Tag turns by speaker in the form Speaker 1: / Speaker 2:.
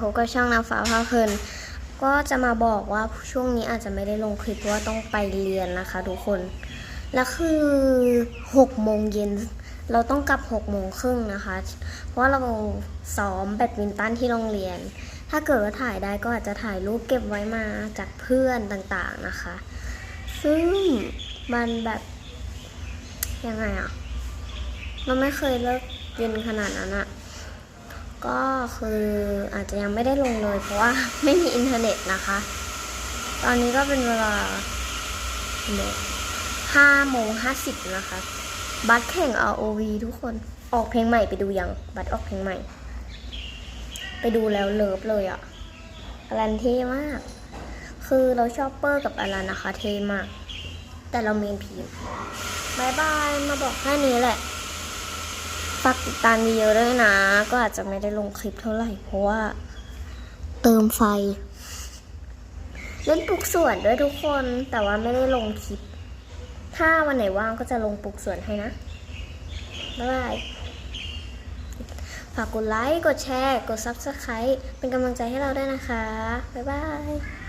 Speaker 1: พบกับช่องนางฟ้าพาเพลิน ก็จะมาบอกว่าช่วงนี้อาจจะไม่ได้ลงคลิปเพราะว่าต้องไปเรียนนะคะทุกคน แล้วคือหกโมงเย็นเราต้องกลับหกโมงครึ่งนะคะ เพราะว่าเราซ้อมแบดมินตันที่โรงเรียน ถ้าเกิดว่าถ่ายได้ก็อาจจะถ่ายรูปเก็บไว้มาจากเพื่อนต่างๆนะคะ ซึ่งมันแบบยังไงอะเราไม่เคยเลิกเรียนขนาดนั้นอะ ก็คืออาจจะยังไม่ได้ลงเลย เพราะว่าไม่มีอินเทอร์เน็ตนะคะ ตอนนี้ก็เป็นเวลาห้าโมงห้าสิบนะคะ บัตรแข่ง ROV ทุกคน ออกเพลงใหม่ไปดูยัง บัตรออกเพลงใหม่ ไปดูแล้วเลิฟเลยอะอลันเท่มาก คือเราชอบเปอร์กับอลันนะคะ เท่มาก แต่เราเมนพีมบายบาย มาบอกแค่นี้แหละ ฝากติดตามเยอะๆด้วยนะ ก็อาจจะไม่ได้ลงคลิปเท่าไหร่ เพราะว่า เติมไฟ เล่นปลุกสวนด้วยทุกคนแต่ว่าไม่ได้ลงคลิป ถ้าวันไหนว่างก็จะลงปลุกสวนให้นะบ๊ายบายฝากกดไลค์ กดแชร์ กด Subscribe เป็นกำลังใจให้เราด้วยนะคะ บ๊ายบาย